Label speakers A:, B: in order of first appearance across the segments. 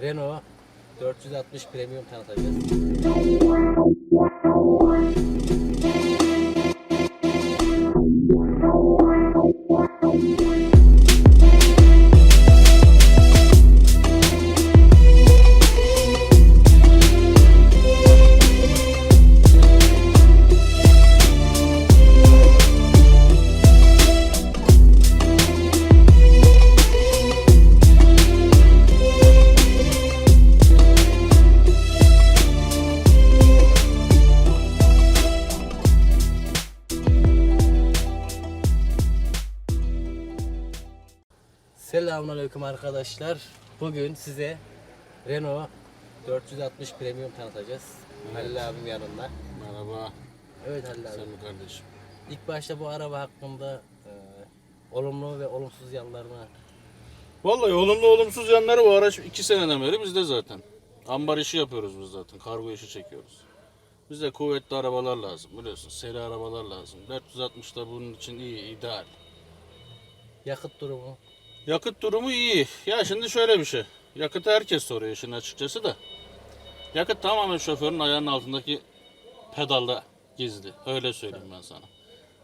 A: Renault 460 Premium tanıtacağız. Selamünaleyküm arkadaşlar. Bugün size Renault 460 Premium tanıtacağız. Halil abim yanında.
B: Merhaba
A: Evet Halil abi.
B: Semih kardeşim.
A: İlk başta bu araba hakkında e, olumlu ve olumsuz yanlarını
B: Vallahi olumlu olumsuz yanları bu araç iki seneden beri bizde zaten. Ambar işi yapıyoruz biz zaten. Kargo işi çekiyoruz. Bize kuvvetli arabalar lazım biliyorsun. Seri arabalar lazım. 460 da bunun için iyi, ideal.
A: yakıt durumu
B: Yakıt durumu iyi. Ya şimdi şöyle bir şey. Yakıtı herkes soruyor işin açıkçası da. Yakıt tamamen şoförün ayağının altındaki pedalda gizli. Öyle söyleyeyim ben sana.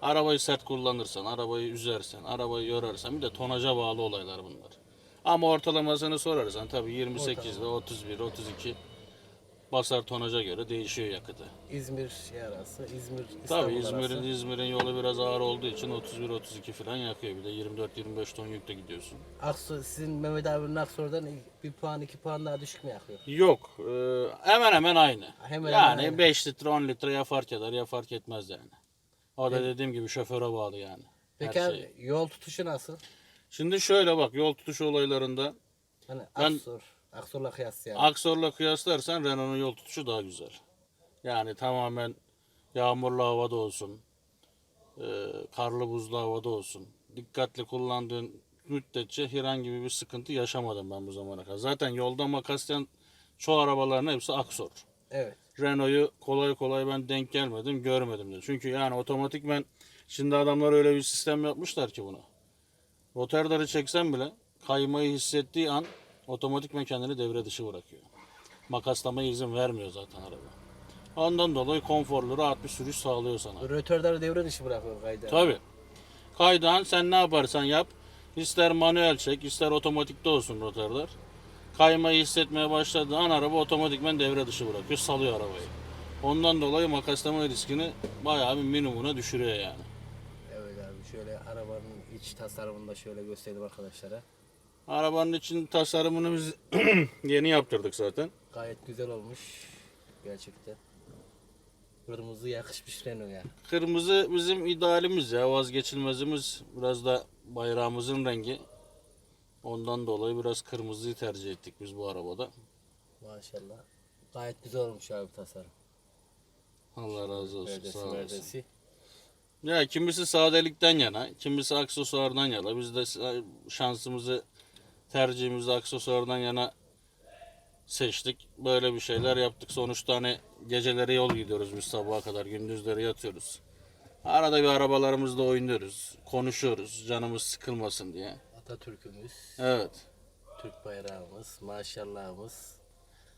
B: Arabayı sert kullanırsan, arabayı üzersen, arabayı yorarsan bir de tonaja bağlı olaylar bunlar. Ama ortalamasını sorarsan tabii 28 ile 31, 32 basar tonaja göre değişiyor yakıtı.
A: İzmir şey arası, İzmir İstanbul
B: Tabii İzmir'in
A: arası.
B: İzmir'in yolu biraz ağır olduğu için 31 32 falan yakıyor. Bir de 24 25 ton yükle gidiyorsun.
A: Aksu, sizin Mehmet abinin Aksor'dan bir puan iki puan daha düşük mü yakıyor?
B: Yok. e, hemen hemen aynı.
A: Hemen
B: yani
A: hemen aynı.
B: 5 litre 10 litre ya fark eder ya fark etmez yani. O da dediğim gibi şoföre bağlı yani.
A: Peki
B: her
A: abi
B: şey.
A: yol tutuşu nasıl?
B: Şimdi şöyle bak yol tutuşu olaylarında
A: Hani
B: Ben-
A: Aksor, Aksor'la kıyas yani.
B: Aksor'la kıyaslarsan Renault'un yol tutuşu daha güzel. Yani tamamen yağmurlu havada olsun, e, karlı buzlu havada olsun. Dikkatli kullandığın müddetçe herhangi bir sıkıntı yaşamadım ben bu zamana kadar. Zaten yolda makaslayan çoğu arabaların hepsi Aksor.
A: Evet.
B: Renault'u kolay kolay ben denk gelmedim, görmedim de. Çünkü yani otomatikmen şimdi adamlar öyle bir sistem yapmışlar ki bunu. Rotarları çeksen bile kaymayı hissettiği an otomatikmen kendini devre dışı bırakıyor. Makaslamaya izin vermiyor zaten araba. Ondan dolayı konforlu, rahat bir sürüş sağlıyor sana.
A: Rötörleri devre dışı bırakıyor kaydı.
B: Tabi. Kaydan sen ne yaparsan yap. İster manuel çek, ister otomatikte olsun rotarlar. Kaymayı hissetmeye başladığı an araba otomatikmen devre dışı bırakıyor, salıyor arabayı. Ondan dolayı makaslama riskini bayağı bir minimuma düşürüyor yani.
A: Evet abi şöyle arabanın iç tasarımını da şöyle göstereyim arkadaşlara.
B: Arabanın için tasarımını biz yeni yaptırdık zaten.
A: Gayet güzel olmuş. Gerçekten. Kırmızı yakışmış Renault ya.
B: Kırmızı bizim idealimiz ya, vazgeçilmezimiz. Biraz da bayrağımızın rengi. Ondan dolayı biraz kırmızıyı tercih ettik biz bu arabada.
A: Maşallah. Gayet güzel olmuş abi tasarım.
B: Allah razı olsun.
A: Perdesi
B: sağ
A: merdesi.
B: Ya kimisi sadelikten yana, kimisi aksesuardan yana. Biz de şansımızı, tercihimizi aksesuardan yana seçtik. Böyle bir şeyler yaptık. Sonuçta hani geceleri yol gidiyoruz biz sabaha kadar, gündüzleri yatıyoruz. Arada bir arabalarımızla oynuyoruz, konuşuyoruz canımız sıkılmasın diye.
A: Atatürk'ümüz,
B: Evet.
A: Türk bayrağımız, maşallahımız.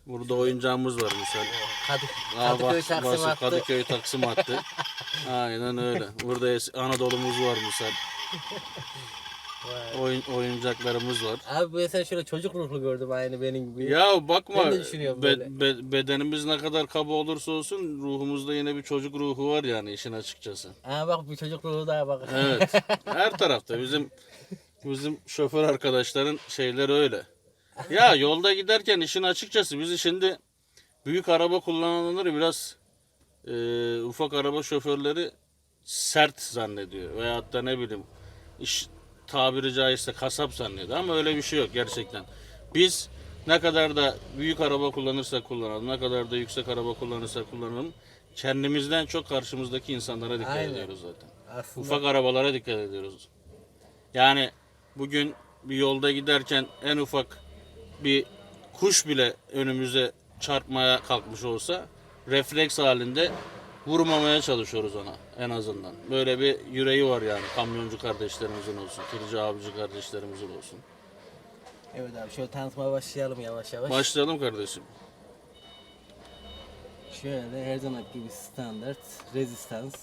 B: Burada oyuncağımız var misal.
A: Kadı,
B: Aa,
A: Kadıköy
B: bak,
A: Taksim
B: bası-
A: attı.
B: Kadıköy Taksim attı. Aynen öyle. Burada Anadolu'muz var misal.
A: Vay.
B: Oyun, oyuncaklarımız var.
A: Abi sen şöyle çocuk ruhlu gördüm aynı benim gibi.
B: Ya bakma
A: Ben de düşünüyorum
B: be- be- bedenimiz ne kadar kaba olursa olsun ruhumuzda yine bir çocuk ruhu var yani işin açıkçası.
A: Aa bak bir çocuk ruhu daha bak.
B: Evet. Her tarafta bizim bizim şoför arkadaşların şeyleri öyle. Ya yolda giderken işin açıkçası bizi şimdi büyük araba kullananları biraz e, ufak araba şoförleri sert zannediyor. Veyahut da ne bileyim iş tabiri caizse kasap zannediyor ama öyle bir şey yok gerçekten. Biz ne kadar da büyük araba kullanırsak kullanalım, ne kadar da yüksek araba kullanırsak kullanalım kendimizden çok karşımızdaki insanlara dikkat
A: Aynen.
B: ediyoruz zaten.
A: Aslında
B: Ufak arabalara dikkat ediyoruz. Yani bugün bir yolda giderken en ufak bir kuş bile önümüze çarpmaya kalkmış olsa refleks halinde vurmamaya çalışıyoruz ona en azından. Böyle bir yüreği var yani kamyoncu kardeşlerimizin olsun, tırcı abici kardeşlerimizin olsun.
A: Evet abi şöyle tanıtmaya başlayalım yavaş yavaş.
B: Başlayalım kardeşim.
A: Şöyle de her zaman gibi standart rezistans.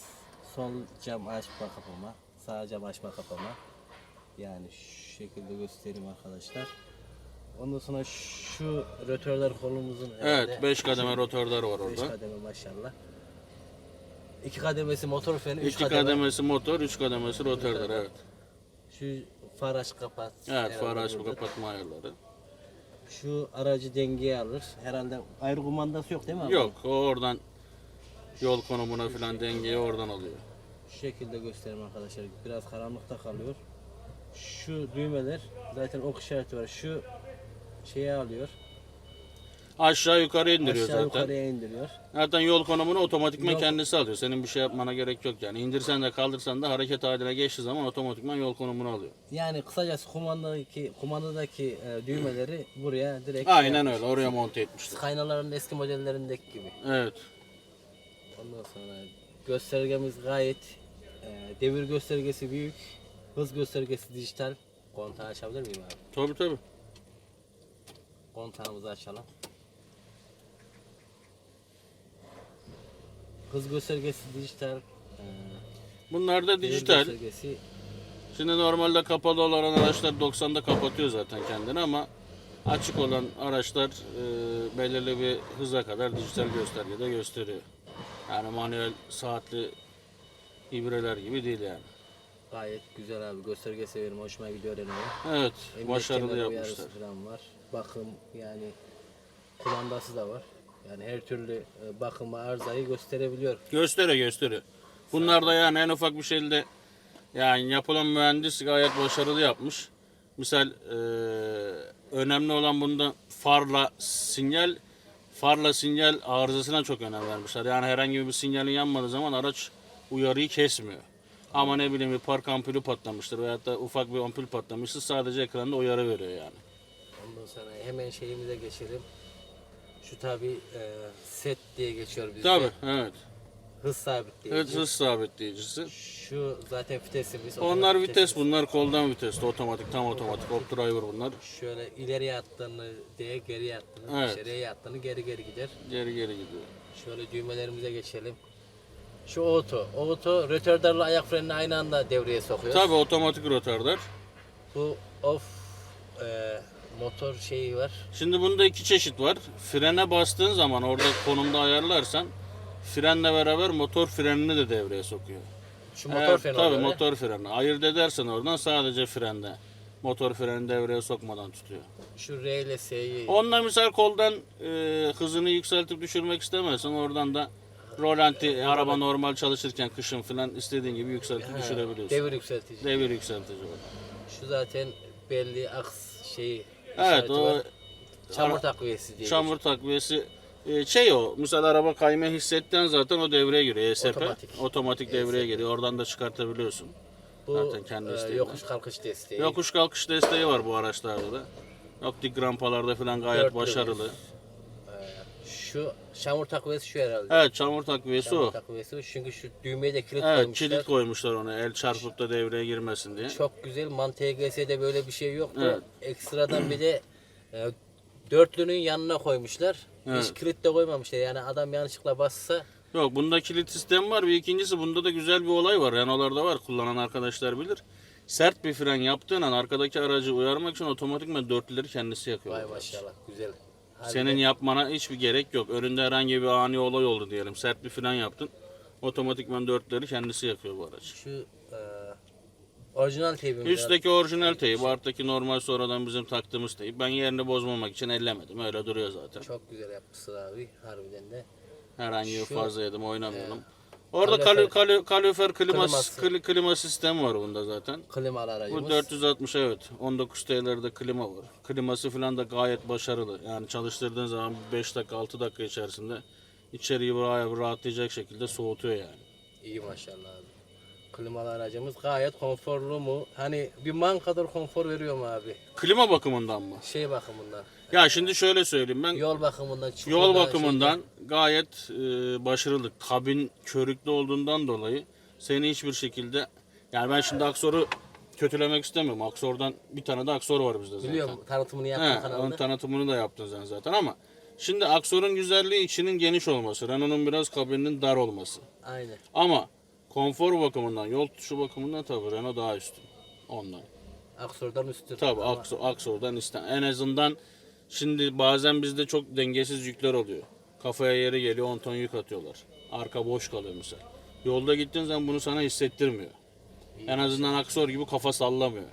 A: Sol cam açma kapama. Sağ cam açma kapama. Yani şu şekilde göstereyim arkadaşlar. Ondan sonra şu rotörler kolumuzun
B: Evet 5 kademe rotörler var
A: 5
B: orada.
A: kademe maşallah. 2 kademesi motor freni, 3
B: 2 kademesi motor, 3 kademesi rotörler evet.
A: Şu far aç kapat.
B: Evet
A: herhalde
B: far açma
A: burada.
B: kapatma ayarları.
A: Şu aracı dengeye alır. Herhalde ayrı kumandası yok değil mi abi?
B: Yok o oradan yol konumuna falan dengeyi oradan alıyor.
A: Şu şekilde göstereyim arkadaşlar. Biraz karanlıkta kalıyor. Şu düğmeler zaten ok işareti var. Şu şeye alıyor.
B: Aşağı yukarı indiriyor
A: Aşağı
B: zaten.
A: yukarıya indiriyor.
B: Zaten yol konumunu otomatikman
A: Yol-
B: kendisi alıyor. Senin bir şey yapmana gerek yok yani. İndirsen de kaldırsan da hareket haline geçtiği zaman otomatikman yol konumunu alıyor.
A: Yani kısacası kumandadaki kumandadaki e, düğmeleri buraya direkt
B: Aynen öyle oraya monte etmişler.
A: Kaynaların eski modellerindeki gibi.
B: Evet.
A: Ondan sonra göstergemiz gayet e, devir göstergesi büyük. Hız göstergesi dijital. Kontağı açabilir miyim abi?
B: Tabii tabii.
A: Kontağımızı açalım. Hız göstergesi dijital. e,
B: Bunlar da dijital.
A: göstergesi
B: Şimdi normalde kapalı olan araçlar 90'da kapatıyor zaten kendini ama açık olan araçlar e, belirli bir hıza kadar dijital göstergede gösteriyor. Yani manuel saatli ibreler gibi değil yani.
A: gayet güzel abi. Gösterge severim. Hoşuma gidiyor Renault.
B: Evet,
A: Emniyet
B: başarılı yapmışlar.
A: falan var. Bakım yani kumandası da var. Yani her türlü e, bakımı arızayı gösterebiliyor.
B: Gösteriyor, gösteriyor. Bunlar da yani en ufak bir şeyde yani yapılan mühendis gayet başarılı yapmış. Misal e, önemli olan bunda farla sinyal farla sinyal arızasına çok önem vermişler. Yani herhangi bir sinyalin yanmadığı zaman araç uyarıyı kesmiyor. Ama ne bileyim bir park ampulü patlamıştır veyahut da ufak bir ampul patlamıştır sadece ekranda uyarı veriyor yani.
A: Ondan sonra hemen şeyimize geçelim. Şu tabi set diye geçiyor bizde.
B: Tabii evet.
A: Hız sabitleyici.
B: Evet hız sabitleyicisi.
A: Şu zaten vitesimiz.
B: Onlar
A: otomatik
B: vites bunlar koldan vitesli otomatik tam otomatik op driver bunlar.
A: Şöyle ileriye attığını diye geriye attığını,
B: Evet.
A: dışarıya attığını geri geri gider.
B: Geri geri gidiyor.
A: Şöyle düğmelerimize geçelim. Şu auto. Auto rötördarla ayak frenini aynı anda devreye sokuyor.
B: Tabi otomatik rotarlar.
A: Bu off e, motor şeyi var.
B: Şimdi bunda iki çeşit var. Frene bastığın zaman orada konumda ayarlarsan frenle beraber motor frenini de devreye sokuyor.
A: Şu motor
B: Evet,
A: freni
B: Tabii
A: oluyor,
B: motor freni. Ayırt edersen oradan sadece frende. Motor freni devreye sokmadan tutuyor.
A: Şu R ile S'yi.
B: Onunla misal koldan e, hızını yükseltip düşürmek istemezsen oradan da rolanti araba normal çalışırken kışın falan istediğin gibi yükseltip düşürebiliyorsun.
A: Devir yükseltici.
B: Devir yükseltici var.
A: Şu zaten belli aks şeyi.
B: Evet
A: işareti
B: o
A: var. Çamur takviyesi diye.
B: çamur takviyesi e, şey o. Mesela araba kayma hissetten zaten o devreye giriyor. ESP.
A: Otomatik.
B: Otomatik devreye giriyor. Oradan da çıkartabiliyorsun.
A: Bu
B: zaten kendi
A: e,
B: isteğiyle.
A: yokuş kalkış desteği.
B: Yokuş kalkış desteği var bu araçlarda da. Optik rampalarda falan gayet
A: Dörtlü
B: başarılı.
A: E, şu çamur takviyesi şu herhalde.
B: Evet çamur takviyesi
A: Çamur
B: o.
A: takviyesi. Çünkü şu düğmeye de kilit
B: Evet
A: koymuşlar.
B: kilit koymuşlar ona el çarpıp da devreye girmesin diye.
A: Çok güzel. Man TGS'de böyle bir şey yoktu.
B: Evet.
A: Ekstradan bir de e, dörtlünün yanına koymuşlar.
B: Evet.
A: Hiç kilit de koymamışlar. Yani adam yanlışlıkla bassa
B: Yok bunda kilit sistemi var. Bir ikincisi bunda da güzel bir olay var. Renault'larda var. Kullanan arkadaşlar bilir. Sert bir fren yaptığın an arkadaki aracı uyarmak için otomatikman dörtlüleri kendisi yakıyor.
A: vay maşallah güzel.
B: Senin yapmana hiçbir gerek yok. Önünde herhangi bir ani olay oldu diyelim. Sert bir fren yaptın. Otomatikman dörtleri kendisi yakıyor bu araç.
A: şu e, orijinal teybimiz.
B: Üstteki orijinal teyip, alttaki normal sonradan bizim taktığımız teyip. Ben yerini bozmamak için ellemedim. Öyle duruyor zaten.
A: Çok güzel yapmışsın abi harbiden de.
B: Herhangi bir
A: Şu-
B: fazla yedim oynamıyorum. Orada
A: kalorifer-
B: kalorifer klima,
A: Kliması.
B: kli- klima sistemi var bunda zaten.
A: Klimalı aracımız.
B: Bu 460 evet. 19 TL'de klima var. Kliması falan da gayet başarılı. Yani çalıştırdığın zaman 5 dakika 6 dakika içerisinde içeriği bayağı rahatlayacak şekilde soğutuyor yani.
A: İyi maşallah abi. Klimalı aracımız gayet konforlu mu? Hani bir man kadar konfor veriyor mu abi?
B: Klima bakımından mı?
A: Şey bakımından.
B: Ya şimdi şöyle söyleyeyim ben.
A: Yol bakımından. çukurda,
B: Yol bakımından
A: şeyde.
B: gayet e, başarılı. Kabin körüklü olduğundan dolayı seni hiçbir şekilde yani ben şimdi Aksor'u kötülemek istemiyorum. Aksor'dan bir tane de Aksor var bizde zaten.
A: Biliyorum tanıtımını
B: He,
A: yaptım
B: onun
A: kanalda.
B: tanıtımını da yaptın sen zaten ama şimdi Aksor'un güzelliği içinin geniş olması, Renault'un biraz kabininin dar olması.
A: Aynen.
B: Ama konfor bakımından, yol tutuşu bakımından tabii Renault daha üstün. Ondan.
A: Aksor'dan üstün.
B: Tabii
A: Ama
B: Akso, Aksor'dan isten. En azından şimdi bazen bizde çok dengesiz yükler oluyor. Kafaya yeri geliyor 10 ton yük atıyorlar. Arka boş kalıyor mesela. Yolda gittiğin zaman bunu sana hissettirmiyor. En azından Aksor gibi kafa sallamıyor.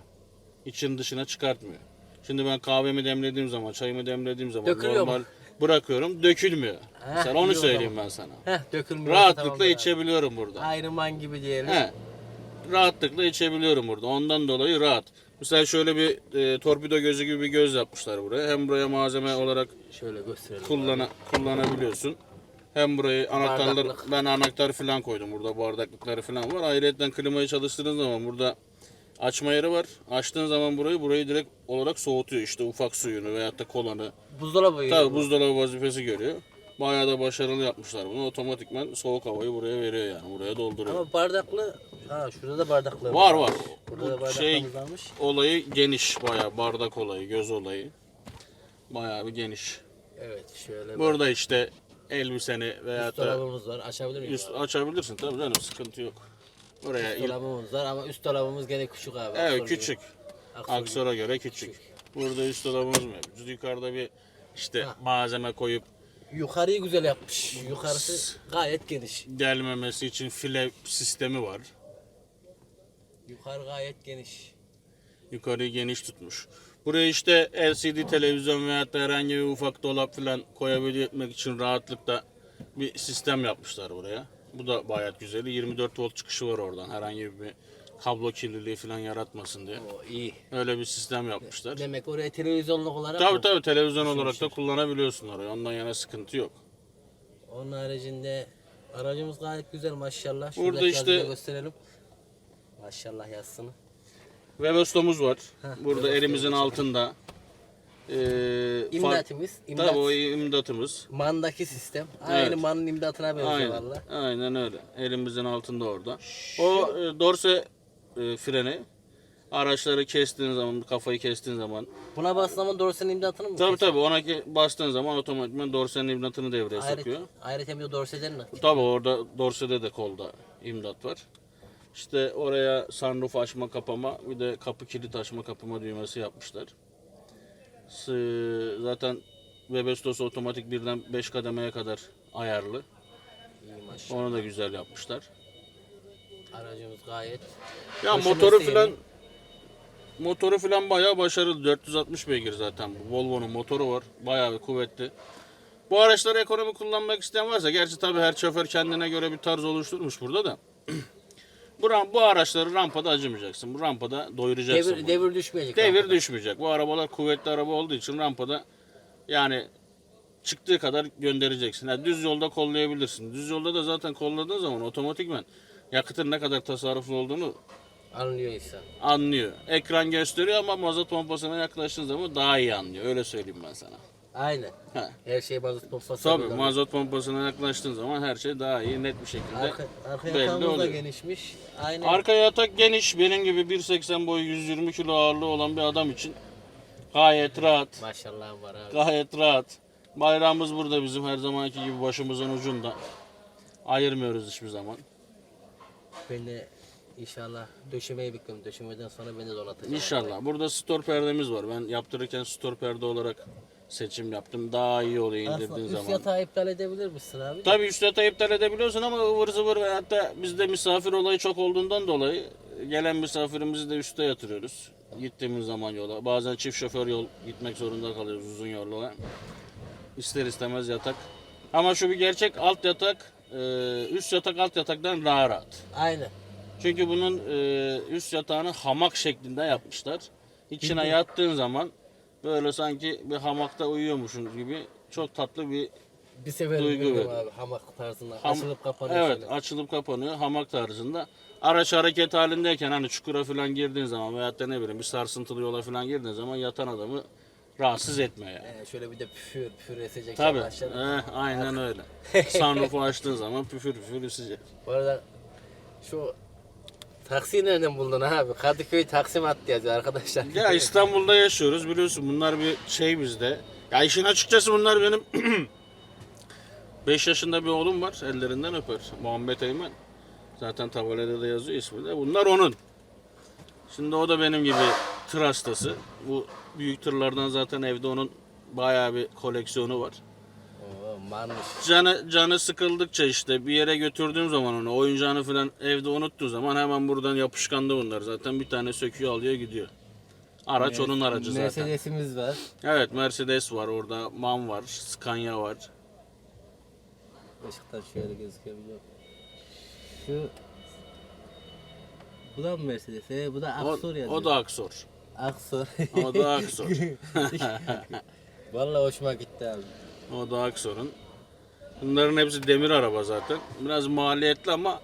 B: İçin dışına çıkartmıyor. Şimdi ben kahvemi demlediğim zaman, çayımı demlediğim zaman
A: Dökülüyor mu?
B: normal bırakıyorum, dökülmüyor.
A: Heh,
B: Mesela
A: iyi
B: onu
A: o
B: söyleyeyim
A: zaman.
B: ben sana.
A: Heh dökülmüyor.
B: Rahatlıkla içebiliyorum burada.
A: Ayırman gibi diyelim.
B: He. Rahatlıkla içebiliyorum burada. Ondan dolayı rahat. Mesela şöyle bir e, torpido gözü gibi bir göz yapmışlar buraya. Hem buraya malzeme olarak
A: Şöyle gösterelim.
B: kullana, kullanabiliyorsun. Hem burayı anahtarlar
A: Bardaklık.
B: ben anahtar falan koydum burada bardaklıkları falan var. Ayrıca klimayı çalıştırdığın zaman burada açma yeri var. Açtığın zaman burayı burayı direkt olarak soğutuyor. İşte ufak suyunu veyahut da kolanı.
A: Buzdolabı.
B: Tabii buzdolabı vazifesi görüyor. Bayağı da başarılı yapmışlar bunu. Otomatikman soğuk havayı buraya veriyor yani. Buraya dolduruyor.
A: Ama bardaklı. Ha şurada da bardaklı.
B: Var var.
A: Burada da
B: Bu
A: bardaklarımız
B: şey
A: varmış.
B: olayı geniş bayağı bardak olayı, göz olayı. Bayağı bir geniş.
A: Evet şöyle.
B: Burada işte elbiseni veya
A: üst
B: da
A: dolabımız var. Açabilir miyiz?
B: üst açabilirsin tabii canım sıkıntı yok. Buraya
A: Üst
B: il-
A: dolabımız var ama üst dolabımız gene küçük abi.
B: evet
A: gibi.
B: küçük.
A: Gibi.
B: Aksor'a göre küçük. Burada üst dolabımız mevcut. Yukarıda bir işte malzeme koyup
A: Yukarıyı güzel yapmış. Yukarısı gayet geniş.
B: delmemesi için file sistemi var.
A: Yukarı gayet geniş.
B: Yukarıyı geniş tutmuş. Buraya işte LCD televizyon veya da herhangi bir ufak dolap falan koyabilmek için rahatlıkla bir sistem yapmışlar buraya. Bu da bayat güzel. 24 volt çıkışı var oradan. Herhangi bir kablo kirliliği falan yaratmasın diye.
A: O iyi.
B: Öyle bir sistem yapmışlar.
A: Demek oraya televizyonluk olarak
B: Tabii
A: mı?
B: tabii televizyon olarak da kullanabiliyorsun orayı. Ondan yana sıkıntı yok.
A: Onun haricinde aracımız gayet güzel maşallah.
B: Burada
A: Şuradaki
B: işte-
A: yazıyı da gösterelim. Maşallah yazsın.
B: Webasto'muz var. Burada elimizin altında. Ee,
A: İmdatimiz. İmdat.
B: Tabii o imdatımız.
A: Mandaki sistem. Aynı
B: Evet.
A: manın imdatına benziyor
B: Aynen.
A: valla.
B: Aynen öyle. Elimizin altında orada. O e, dorse e, freni araçları kestiğin zaman, kafayı kestiğin zaman
A: Buna bastığın zaman dorsenin imdatını mı?
B: tabii tabii ona ki- bastığın zaman otomatikman dorsenin imdatını devreye
A: Ayrıca,
B: sokuyor.
A: ayrıca bir de dorseden mi?
B: Tabii orada dorsede de kolda imdat var. İşte oraya sunroof açma kapama bir de kapı kilit açma kapama düğmesi yapmışlar. S- Zaten Webasto's otomatik birden 5 kademeye kadar ayarlı.
A: İyi maşallah.
B: Onu da güzel yapmışlar.
A: Aracımız gayet.
B: Ya
A: Döşemesi
B: motoru
A: yeni.
B: filan motoru filan bayağı başarılı. 460 beygir zaten bu. Volvo'nun motoru var. Bayağı bir kuvvetli. Bu araçları ekonomi kullanmak isteyen varsa gerçi tabii her şoför kendine göre bir tarz oluşturmuş burada da. bu, ram- bu araçları rampada acımayacaksın. Bu rampada doyuracaksın.
A: Devir,
B: bunu.
A: devir düşmeyecek.
B: Devir
A: rampada.
B: düşmeyecek. Bu arabalar kuvvetli araba olduğu için rampada yani çıktığı kadar göndereceksin. Yani düz yolda kollayabilirsin. Düz yolda da zaten kolladığın zaman otomatikmen yakıtın ne kadar tasarruflu olduğunu
A: Anlıyor insan.
B: anlıyor. Ekran gösteriyor ama mazot pompasına yaklaştığın zaman daha iyi anlıyor. Öyle söyleyeyim ben sana.
A: Aynen.
B: He.
A: Her şey mazot pompası.
B: Tabii
A: alıyor.
B: mazot pompasına yaklaştığın zaman her şey daha iyi net bir şekilde
A: Arka, arka
B: belli
A: yatağımız da
B: oluyor.
A: genişmiş. Aynen.
B: Arka yatak geniş. Benim gibi 1.80 boyu 120 kilo ağırlığı olan bir adam için gayet rahat.
A: Maşallah var abi.
B: Gayet rahat. Bayrağımız burada bizim her zamanki gibi başımızın ucunda. Ayırmıyoruz hiçbir zaman.
A: Ben de inşallah döşemeyi bekliyorum. Döşemeden sonra ben de donatacağım.
B: İnşallah. Burada store perdemiz var. Ben yaptırırken store perde olarak seçim yaptım. Daha iyi oluyor
A: Aslında
B: indirdiğin
A: üst
B: zaman.
A: yatağı iptal edebilir misin abi?
B: Tabii üst yatağı iptal edebiliyorsun ama ıvır zıvır ve hatta bizde misafir olayı çok olduğundan dolayı gelen misafirimizi de üste yatırıyoruz. Gittiğimiz zaman yola. Bazen çift şoför yol gitmek zorunda kalıyoruz uzun yolla. İster istemez yatak. Ama şu bir gerçek alt yatak e, üst yatak alt yataktan daha rahat.
A: Aynen.
B: Çünkü bunun e, üst yatağını hamak şeklinde yapmışlar. İçine yattığın zaman böyle sanki bir hamakta uyuyormuşsun gibi çok tatlı bir
A: Bir sefer
B: Duygu
A: bindim abi hamak tarzında.
B: Ham-
A: Açılıp kapanıyor
B: Evet,
A: şöyle.
B: açılıp kapanıyor hamak tarzında. Araç hareket halindeyken hani çukura falan girdiğin zaman veyahut da ne bileyim bir sarsıntılı yola falan girdiğin zaman yatan adamı rahatsız etme yani.
A: Ee, şöyle bir de püfür püfür esecek.
B: Tabii. Eh, aynen öyle. Sunroof'u açtığın zaman püfür püfür üşüyecek.
A: Bu arada şu Taksiyi nereden buldun abi? Kadıköy Taksim attı yazıyor arkadaşlar.
B: Ya İstanbul'da yaşıyoruz biliyorsun bunlar bir şey bizde. Ya işin açıkçası bunlar benim 5 yaşında bir oğlum var ellerinden öper. Muhammed Eymen. Zaten tabelada da yazıyor ismi de. Bunlar onun. Şimdi o da benim gibi tır hastası. Bu büyük tırlardan zaten evde onun bayağı bir koleksiyonu var. Canı, canı sıkıldıkça işte bir yere götürdüğüm zaman onu oyuncağını falan evde unuttuğu zaman hemen buradan yapışkandı bunlar. Zaten bir tane söküyor alıyor gidiyor. Araç onun aracı zaten.
A: Mercedes'imiz var.
B: Evet Mercedes var orada, MAN var, Scania var.
A: Işıktan şöyle gözükebiliyor. Şu bu da mı Mercedes? Ee, bu da
B: O,
A: Aksor yazıyor.
B: o da Aksor.
A: Aksor.
B: O da Aksor.
A: Vallahi hoşuma gitti abi.
B: o da Aksor'un. Bunların hepsi demir araba zaten. Biraz maliyetli ama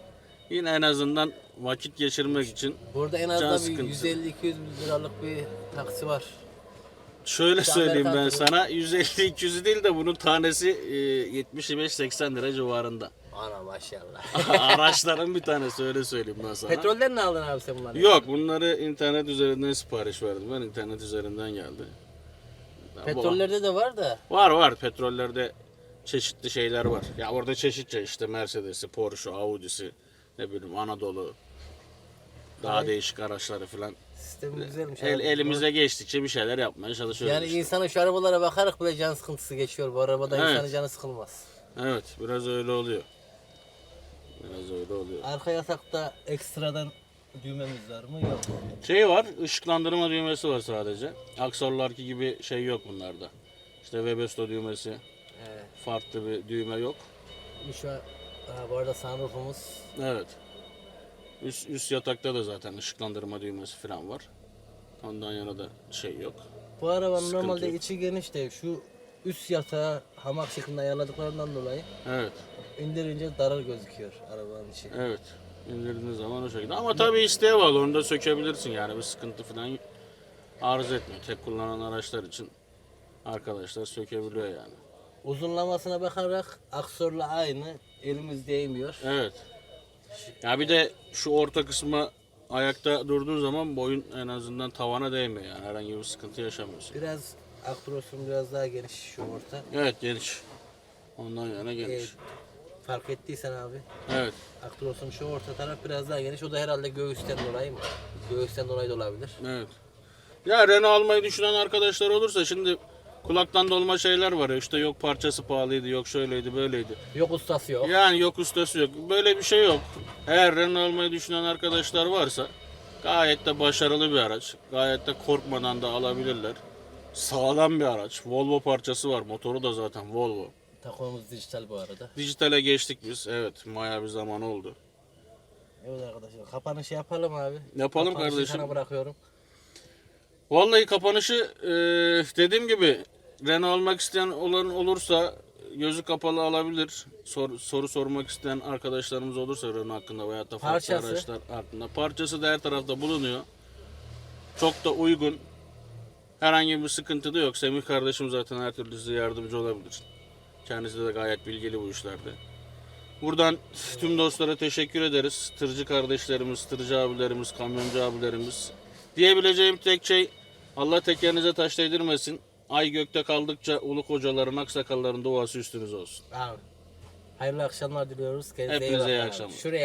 B: yine en azından vakit geçirmek için.
A: Burada en
B: Can
A: azından bir
B: sıkıntısı.
A: 150-200 liralık bir taksi var.
B: Şöyle
A: İşte
B: söyleyeyim ben
A: Amerikan
B: sana 150-200 değil de bunun tanesi e, 75-80 lira civarında.
A: Ana maşallah.
B: Araçların bir tanesi öyle söyleyeyim ben sana.
A: Petrolden ne aldın abi sen bunları?
B: Yok bunları internet üzerinden sipariş verdim. Ben internet üzerinden geldi.
A: Petrollerde de var da.
B: Var var petrollerde çeşitli şeyler var. Ya orada çeşitçe işte Mercedes'i, Porsche, Audi'si, ne bileyim Anadolu, daha değişik araçları falan.
A: Sistemi güzelmiş
B: El,
A: abi.
B: elimize geçtikçe bir şeyler yapmaya çalışıyoruz.
A: Yani
B: işte.
A: insanın şu arabalara bakarak bile can sıkıntısı geçiyor. Bu arabada
B: Evet.
A: insanın canı sıkılmaz.
B: Evet biraz öyle oluyor. Biraz öyle oluyor.
A: Arka yatakta ekstradan düğmemiz var mı? Yok.
B: Şey var, ışıklandırma düğmesi var sadece. Aksorlarki gibi şey yok bunlarda. İşte Webesto düğmesi,
A: Evet.
B: farklı bir düğme yok.
A: Şu an, ha, bu arada sunroofumuz
B: Evet. Üst, üst yatakta da zaten ışıklandırma düğmesi falan var. Ondan yana da şey yok.
A: Bu arabanın
B: Sıkıntı
A: normalde
B: yok.
A: içi geniş de şu üst yatağı hamak şeklinde ayarladıklarından dolayı
B: Evet,
A: indirince darar gözüküyor arabanın içi.
B: evet. İndirdiğiniz zaman o şekilde. Ama tabii isteğe bağlı. Onu da sökebilirsin yani. Bir sıkıntı falan arız etmiyor. Tek kullanan araçlar için arkadaşlar sökebiliyor yani.
A: Uzunlamasına bakarak aksorla aynı elimiz değmiyor.
B: Evet. Ya bir de şu orta kısma ayakta durduğun zaman boyun en azından tavana değmiyor yani. Herhangi bir sıkıntı yaşamıyorsun.
A: Biraz aktrosun biraz daha geniş şu orta.
B: Evet geniş. Ondan yana geniş.
A: Evet. Fark ettiysen abi
B: Evet.
A: aktrosun şu orta taraf biraz daha geniş. O da herhalde göğüsten dolayı mı? Göğüsten dolayı da olabilir.
B: Evet. Ya Renault almayı düşünen arkadaşlar olursa şimdi kulaktan dolma şeyler var ya işte yok parçası pahalıydı yok şöyleydi böyleydi.
A: Yok ustası yok.
B: Yani yok ustası yok. Böyle bir şey yok. Eğer Renault almayı düşünen arkadaşlar varsa gayet de başarılı bir araç. Gayet de korkmadan da alabilirler. Sağlam bir araç. Volvo parçası var. Motoru da zaten Volvo.
A: Takomuz dijital bu arada.
B: Dijitale geçtik biz. Evet. Maya bir zaman oldu.
A: Evet arkadaşlar kapanışı yapalım abi.
B: Yapalım
A: Kapanışı
B: kardeşim.
A: sana bırakıyorum.
B: Vallahi kapanışı e, dediğim gibi Renault almak isteyen olan olursa gözü kapalı alabilir. Sor- soru sormak isteyen arkadaşlarımız olursa Renault hakkında veya da farklı
A: Parçası?
B: araçlar hakkında. Parçası da her tarafta bulunuyor. Çok da uygun. Herhangi bir sıkıntı da yok. Semih kardeşim zaten her türlü size yardımcı olabilir. Kendisi de gayet bilgili bu işlerde. Buradan tüm dostlara teşekkür ederiz. Tırcı kardeşlerimiz, tırcı abilerimiz, kamyoncu abilerimiz. Diyebileceğim tek şey Allah tekerinize taş değdirmesin. Ay gökte kaldıkça ulu kocaların, aksakalların duası üstünüz olsun.
A: Abi. Hayırlı akşamlar diliyoruz. Kendinize
B: Hepinize iyi
A: abi.
B: akşamlar.
A: Şuraya